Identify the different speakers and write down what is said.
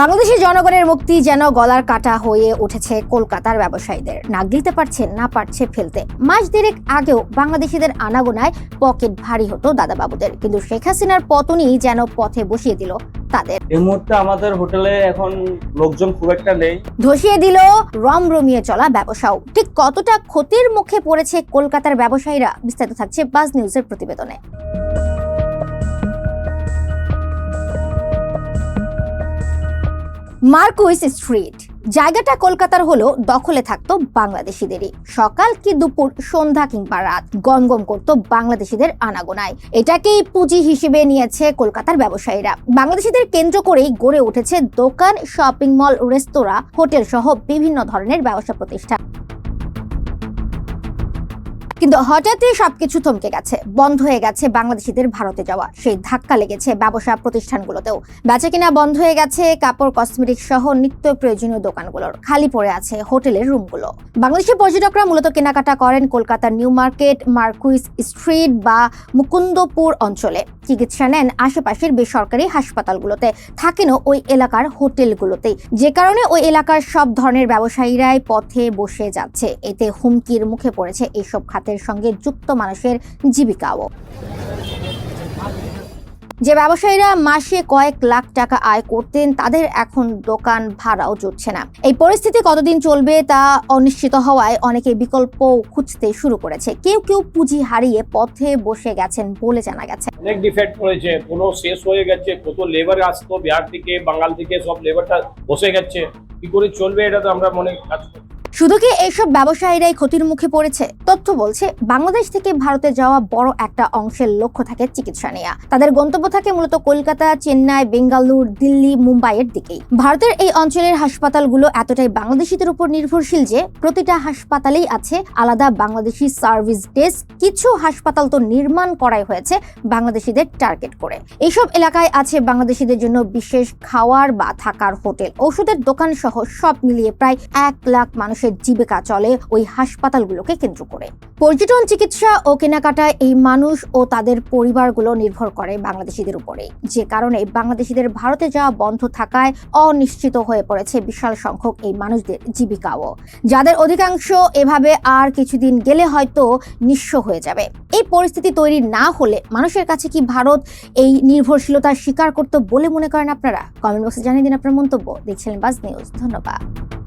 Speaker 1: বাংলাদেশের জনগণের মুক্তি যেন গলার কাটা হয়ে উঠেছে কলকাতার ব্যবসায়ীদের। নাক দিতে পারছে না পারছে ফেলতে। মাস দেড়েক আগেও বাংলাদেশিদের আনাগোনায় পকেট ভারী হতো দাদাবাবুদের। কিন্তু শেখ হাসিনার পতনই যেন পথে বসিয়ে দিল তাদের।
Speaker 2: এই মুহূর্তে আমাদের হোটেলে এখন লোকজন খুব একটা নেই।
Speaker 1: ধসিয়ে দিল রমরমিয়ে চলা ব্যবসাও। ঠিক কতটা ক্ষতির মুখে পড়েছে কলকাতার ব্যবসায়ীরা বিস্তারিত থাকছে বাজ নিউজের প্রতিবেদনে। Marquis Street. জায়গাটা কলকাতার হলো দখলে থাকতো বাংলাদেশিদেরই। সকাল কি দুপুর, সন্ধ্যা কিংবা রাত গমগম করতো বাংলাদেশিদের আনাগোনায়। এটাকেই পুঁজি হিসেবে নিয়েছে কলকাতার ব্যবসায়ীরা। বাংলাদেশিদের কেন্দ্র করেই গড়ে উঠেছে দোকান, শপিং মল, রেস্তোরাঁ, হোটেল সহ বিভিন্ন ধরনের ব্যবসা প্রতিষ্ঠান। কিন্তু হঠাৎই সবকিছু থমকে গেছে। বন্ধ হয়ে গেছে বাংলাদেশিদের ভারতে যাওয়া। সেই ধাক্কা লেগেছে ব্যবসা প্রতিষ্ঠানগুলোতেও। বেচা কিনা বন্ধ হয়ে গেছে কাপড় কসমেটিক সহ নিত্য প্রয়োজনীয় দোকানগুলোর। খালি পড়ে আছে হোটেলের রুমগুলো। বাংলাদেশি পর্যটকরা মূলত কেনাকাটা করেন কলকাতার নিউ মার্কেট, মার্কুইস স্ট্রিট বা মুকুন্দপুর অঞ্চলে। চিকিৎসা নেন আশেপাশের বেসরকারি হাসপাতালগুলোতে। থাকেনও ওই এলাকার হোটেলগুলোতেই। যে কারণে ওই এলাকার সব ধরনের ব্যবসায়ীরাই পথে বসে যাচ্ছে। এতে হুমকির মুখে পড়েছে এইসব খাতের সঙ্গে যুক্ত মানুষের জীবিকাও। যে ব্যবসায়ীরা মাসে কয়েক লাখ টাকা আয় করতেন, তাদের এখন দোকান ভাড়াও জুটছে না। এই পরিস্থিতি কতদিন চলবে তা অনিশ্চিত হওয়ায় অনেকে বিকল্প খুঁজতে শুরু করেছে। কেউ কেউ পুঁজি হারিয়ে পথে বসে গেছেন বলে জানা গেছে।
Speaker 3: অনেক ডিফেক্ট পড়েছে, কোনো শেষ হয়ে গেছে, কত লেবার আসতো, বিহার থেকে বাঙাল থেকে সব লেবারটা বসে গেছে। কি করে চলবে এটা তো আমরা মনে কাজ করছি।
Speaker 1: শুধু কি এইসব ব্যবসায়ীরাই ক্ষতির মুখে পড়েছে? তথ্য বলছে, বাংলাদেশ থেকে ভারতে যাওয়া বড় একটা অংশের লক্ষ্য থাকে চিকিৎসা নেওয়া তাদের গন্তব্য থাকে মূলত কলকাতা, চেন্নাই, বেঙ্গালুর, দিল্লি, মুম্বাইয়ের দিকেই। ভারতের এই অঞ্চলের হাসপাতালগুলো এতটাই বাংলাদেশিদের উপর নির্ভরশীল যে, প্রতিটা হাসপাতালেই আছে আলাদা বাংলাদেশি সার্ভিস ডেস্ক। কিছু হাসপাতাল তো নির্মাণ করাই হয়েছে বাংলাদেশিদের টার্গেট করে। এইসব এলাকায় আছে বাংলাদেশিদের জন্য বিশেষ খাওয়ার বা থাকার হোটেল। ওষুধের দোকান সহ সব মিলিয়ে প্রায় এক লাখ মানুষের জীবিকা চলে ওই হাসপাতালগুলোকে কেন্দ্র করে। পর্যটন, চিকিৎসা ও কেনাকাটায় এই মানুষ ও তাদের পরিবারগুলো নির্ভর করে বাংলাদেশিদের উপরে। যে কারণে বাংলাদেশিদের ভারতে যাওয়া বন্ধ থাকায় অনিশ্চিত হয়ে পড়েছে বিশাল সংখ্যক এই মানুষদের জীবিকাও। যাদের অধিকাংশ এভাবে আর কিছুদিন গেলে হয়তো নিঃস্ব হয়ে যাবে। এই পরিস্থিতি তৈরি না হলে মানুষের কাছে কি ভারত এই নির্ভরশীলতার স্বীকার করতে বলে মনে করেন আপনারা? কমেন্ট বক্সে জানিয়ে দিন আপনার মন্তব্য। দেখছিলেন বাজ নিউজ। ধন্যবাদ।